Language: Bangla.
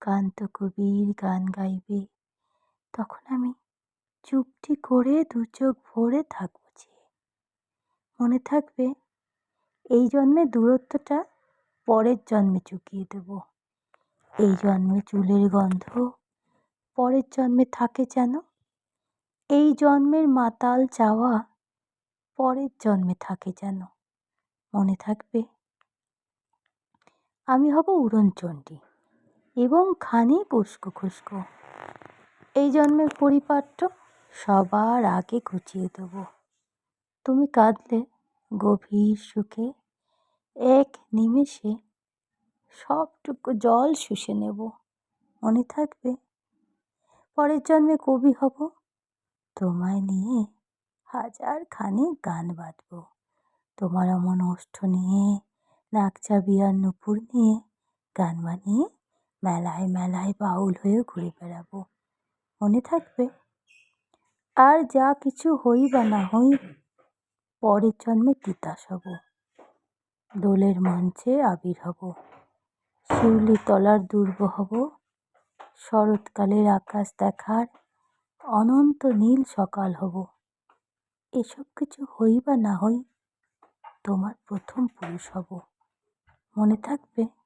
কান্ত কবির গান গাইবে। তখন আমি চুপটি করে দু চোখ ভরে থাকব চেয়ে মনে থাকবে এই জন্মে দূরত্বটা পরের জন্মে চুকিয়ে দেব। এই জন্মে চুলের গন্ধ পরের জন্মে থাকে যেন। এই জন্মের মাতাল চাওয়া পরের জন্মে থাকে যেন। মনে থাকবে আমি হব উড়নচণ্ডী। এবং খানিক উস্কো খুস্কো এই জন্মের পরিপাট্য সবার আগে ঘুচিয়ে দেব। তুমি কাঁদলে গভীর সুখে, এক নিমেষে সবটুকু জল শুষে নেব। মনে থাকবে, পরের জন্মে কবি হব, তোমায় নিয়ে হাজার খানিক গান বাঁধব তোমার অমন ওষ্ঠ নিয়ে নাকচাবিয়ার নুপুর নিয়ে গান বানিয়ে মেলায় মেলায় বাউল হয়ে ঘুরে বেড়াবো। মনে থাকবে? আর যা কিছু হই বা না হই, পরের জন্মে তিতাস হব। দোলের মঞ্চে আবির হব। শিউলি তলার দুর্গ হব। শরৎকালের আকাশ দেখার অনন্ত নীল সকাল হব। এসব কিছু হই বা না হই, তোমার প্রথম পুরুষ হব। মনে থাকবে?